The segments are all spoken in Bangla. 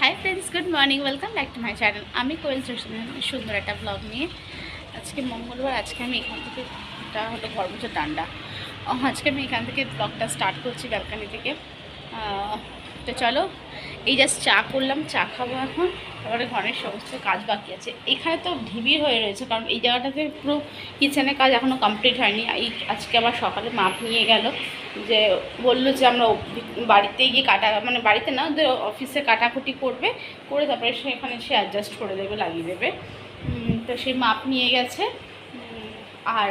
Hi friends good morning welcome back to my channel আমি কোয়েল সুন্দর একটা ব্লগ নিয়ে আজকে মঙ্গলবার, আজকে আমি এখান থেকে, এটা হলো কর্মচার ডান্ডা। আজকে আমি এখান থেকে ব্লগটা স্টার্ট করছি ব্যালকানি থেকে। তো চলো, এই জাস্ট চা করলাম, চা খাব এখন। তারপরে ঘরের সমস্ত কাজ বাকি আছে। এখানে তো ঢিবির হয়ে রয়েছে, কারণ এই জায়গাটাতে পুরো কিচেনের কাজ এখনও কমপ্লিট হয়নি। এই আজকে আবার সকালে মাপ নিয়ে গেল যে, বলল যে আমরা বাড়িতে গিয়ে কাটা মানে বাড়িতে না, ওদের অফিসে কাটাকুটি করবে, করে তারপরে সে এখানে সে অ্যাডজাস্ট করে দেবে, লাগিয়ে দেবে। তো সেই মাপ নিয়ে গেছে। আর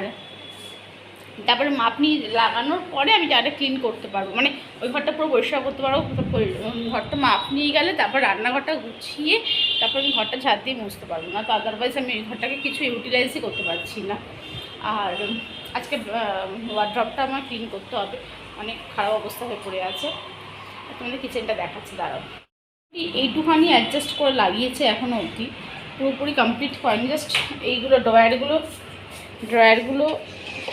তারপরে মাপ নিয়ে লাগানোর পরে আমি জায়গাটা ক্লিন করতে পারব। মানে ওই ঘরটা পুরো পরিষ্কার করতে পারব, পুরো ঘরটা মাপ নিয়ে গেলে তারপর রান্নাঘরটা গুছিয়ে তারপর আমি ঘরটা ঝাড় দিয়ে মুছতে পারব। না তো আদারওয়াইজ আমি ওই ঘরটাকে কিছু ইউটিলাইজই করতে পারছি না। আর আজকে ওয়ার্ড্রপটা আমার ক্লিন করতে হবে। অনেক খারাপ অবস্থা হয়ে পড়ে আছে। তোমাদের কিচেনটা দেখাচ্ছি, দাঁড়াও। এইটুখানি অ্যাডজাস্ট করে লাগিয়েছে এখনও অবধি। পুরোপুরি কমপ্লিট হয়নি জাস্ট এইগুলো ড্রয়ারগুলো ড্রয়ারগুলো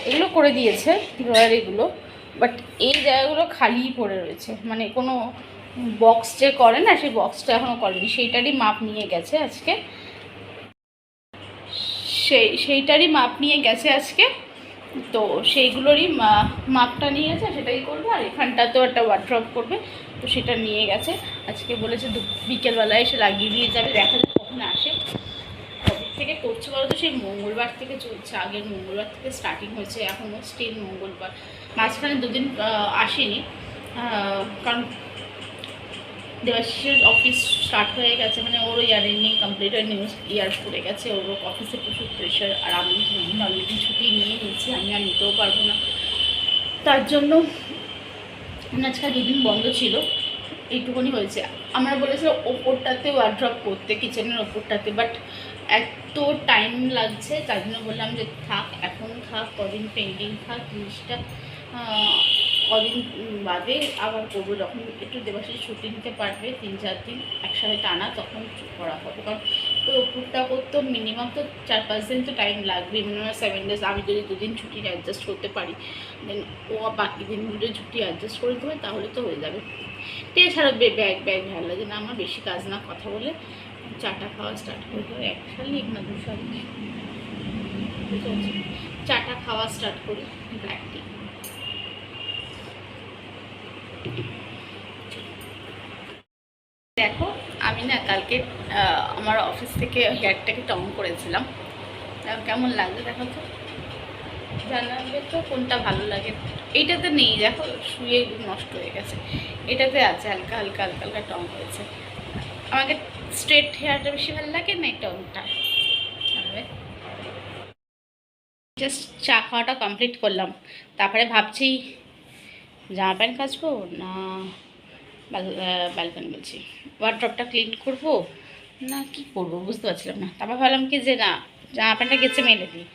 এগুলো করে দিয়েছে ড্রয়ার এগুলো বাট এই জায়গাগুলো খালিই পড়ে রয়েছে। মানে কোনো বক্স যে করে না, সেই বক্সটা এখনও করেনি। সেইটারই মাপ নিয়ে গেছে আজকে। সেই, সেইটারই মাপ নিয়ে গেছে আজকে। তো সেইগুলোরই মাপটা নিয়ে গেছে সেটাই করবে। আর এখানটাতেও একটা ওয়ার্ড্রপ করবে, তো সেটা নিয়ে গেছে। আজকে বলেছে বিকেলবেলায় এসে লাগিয়ে দিয়ে যাবে। দেখা যাক কখন আসে। থেকে করছে বলো তো? সেই মঙ্গলবার থেকে চলছে। আগের মঙ্গলবার থেকে স্টার্টিং হয়েছে এখনও স্টিল মঙ্গলবার। মাঝখানে দুদিন আসেনি। কারণ দেবাশিসের অফিস স্টার্ট হয়ে গেছে মানে এন্ডিং কমপ্লিট হয়ে নিউজ ইয়ার পড়ে গেছে। ওর অফিসে প্রচুর প্রেশার আর আমি অলরেডি ছুটি নিয়ে নিয়েছি, আমি আর নিতেও পারব না। তার জন্য আমার আজকাল দুদিন বন্ধ ছিল। এইটুকুনি হয়েছে। আমরা বলেছি ওপরটাতে ওয়ার্ড্রপ করতে কিচেনের ওপরটাতে বাট এত টাইম লাগছে, তার জন্য বললাম যে থাক, এখন থাক, কদিন পেন্টিং থাক জিনিসটা কদিন বাদে আবার করব। যখন একটু দেবাশিস ছুটি নিতে পারবে, তিন চার দিন একসাথে টানা, তখন করা হবে। কারণ ওই ওপরটা করতে মিনিমাম তো চার পাঁচ দিন তো টাইম লাগবে মিনিমাম সেভেন ডেজ আমি যদি দুদিন ছুটি অ্যাডজাস্ট করতে পারি দেন ও বাকি দিনগুলো ছুটি অ্যাডজাস্ট করে দেবে, তাহলে তো হয়ে যাবে। এছাড়া ব্যাগ ব্যাগ ভালো লাগে না আমার, বেশি কাজ না কথা বলে। চাটা খাওয়া স্টার্ট করে দেবো। এক শালিক না, দু শালিক চাটা খাওয়া স্টার্ট করি। ব্ল্যাক টি দেখো, আমি না কালকে আমার অফিস থেকে হেয়ারটাকে টং করেছিলাম। কেমন লাগবে দেখো তো? জানাবে তো কোনটা ভালো লাগে। এইটাতে নেই, দেখো, শুয়ে নষ্ট হয়ে গেছে। এটাতে আছে হালকা হালকা হালকা হালকা টং হয়েছে। আমাকে স্ট্রেট হেয়ারটা বেশি ভালো লাগে না এই টংটা? জাস্ট চা খাওয়াটা কমপ্লিট করলাম। তারপরে ভাবছি জামা প্যান্ট কাচবো না ব্যালকনি বলছি। ওয়ার্ড্রপটা ক্লিন করব? না, কি করব বুঝতে পারছিলাম না। তারপর ভাবলাম কি যে না, জামা প্যান্টটা গেছে মেলে দিই।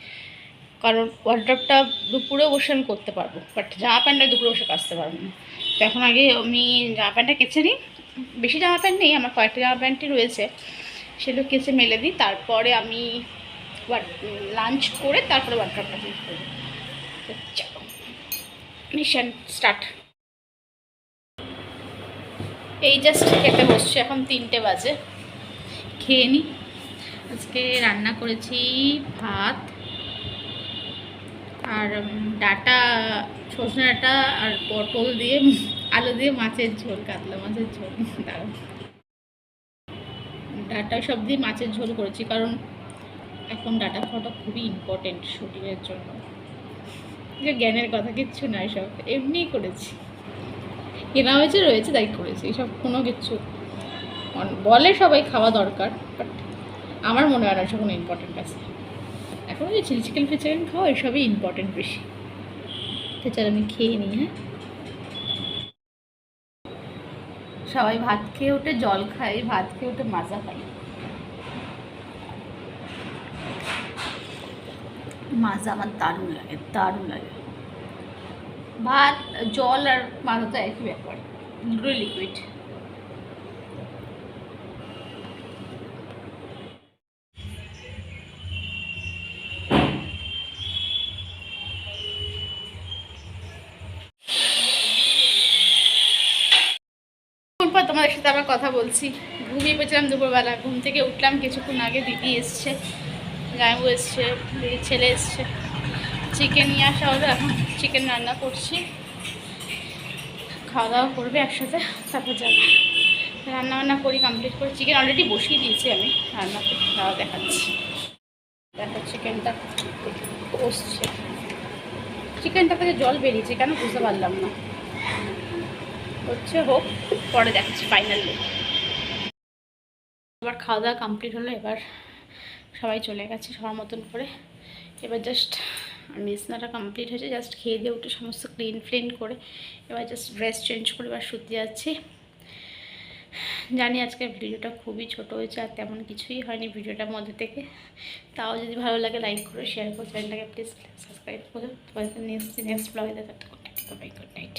কারণ ওয়ার্ড্রপটা দুপুরে বসে আমি করতে পারব বাট জামা প্যান্টটা দুপুরে বসে কাচতে পারব না। তো এখন আগে আমি জামা প্যান্টটা কেচে নিই। বেশি জামা প্যান্ট নেই, আমার কয়েকটা জামা প্যান্টই রয়েছে। সেগুলো কেচে মেলে দিই, তারপরে আমি লাঞ্চ করে তারপরে ওয়ার্ড্রপটা ক্লিন করব। চলো। Mission start. এই জাস্ট খেতে বসছি, এখন তিনটে বাজে। খেয়ে নিই আজকে রান্না করেছি ভাত আর ডাটা, সজনে ডাটা আর পটল দিয়ে, আলু দিয়ে মাছের ঝোল, কাতলা মাছের ঝোল। দারুণ। ডাটা সব দিয়ে মাছের ঝোল করেছি, কারণ এখন ডাটা খাওয়াটা খুবই ইম্পর্টেন্ট শরীরের জন্য। যে জ্ঞানের কথা, কিচ্ছু নয় সব। এমনিই করেছি। কেনা হয়েছে, রয়েছে, তাই করেছি। এসব কোনো কিছু বলে সবাই খাওয়া দরকার বাট আমার মনে হয় না এসব কোনো ইম্পর্টেন্ট আছে। এখন ওই চিলি চিকেন ফিলি চিকেন খাওয়া, এসবই ইম্পর্টেন্ট বেশি। তো আমি খেয়ে নিই হ্যাঁ? সবাই ভাত খেয়ে উঠে জল খায়, ভাত খেয়ে উঠে মাজা খায় মাজা আমার দারুণ লাগে দারুণ লাগে। ভাত, জল আর মাজা তো একই ব্যাপার লিকুইড তোমাদের সাথে আবার কথা বলছি। ঘুমিয়ে পড়ছিলাম দুপুরবেলা, ঘুম থেকে উঠলাম, কিছুক্ষণ আগে দিদি এসছে। গায়েবু এসছে ছেলে এসছে। চিকেন নিয়ে আসা হলো, এখন চিকেন রান্না করছি। খাওয়া দাওয়া করবে একসাথে, তারপর যাবে। রান্না বান্না করি কমপ্লিট করে। চিকেন অলরেডি বসিয়ে দিয়েছি আমি, রান্না খাওয়া দেখাচ্ছি। দেখো চিকেনটা কষছে চিকেনটা থেকে জল বেরিয়েছে, কেন বুঝতে পারলাম না। হচ্ছে হোক, পরে দেখাচ্ছি ফাইনালি এবার খাওয়া দাওয়া কমপ্লিট হলো, এবার সবাই চলে গেছে সবার মতন করে। এবার জাস্ট বিছনাটা কমপ্লিট হয়েছে জাস্ট খেয়ে দিয়ে উঠে সমস্ত ক্লিন ফ্লিন করে এবার জাস্ট ড্রেস চেঞ্জ করে এবার শুতে যাচ্ছি। জানি আজকে ভিডিওটা খুবই ছোট হয়েছে আর তেমন কিছুই হয়নি ভিডিওটার মধ্যে থেকে। তাও যদি ভালো লাগে লাইক করো শেয়ার করো, চ্যানেলটাকে প্লিজ সাবস্ক্রাইব করো। তোমাদের নেক্সট নেক্সট ব্লগে দেখা গুড নাইট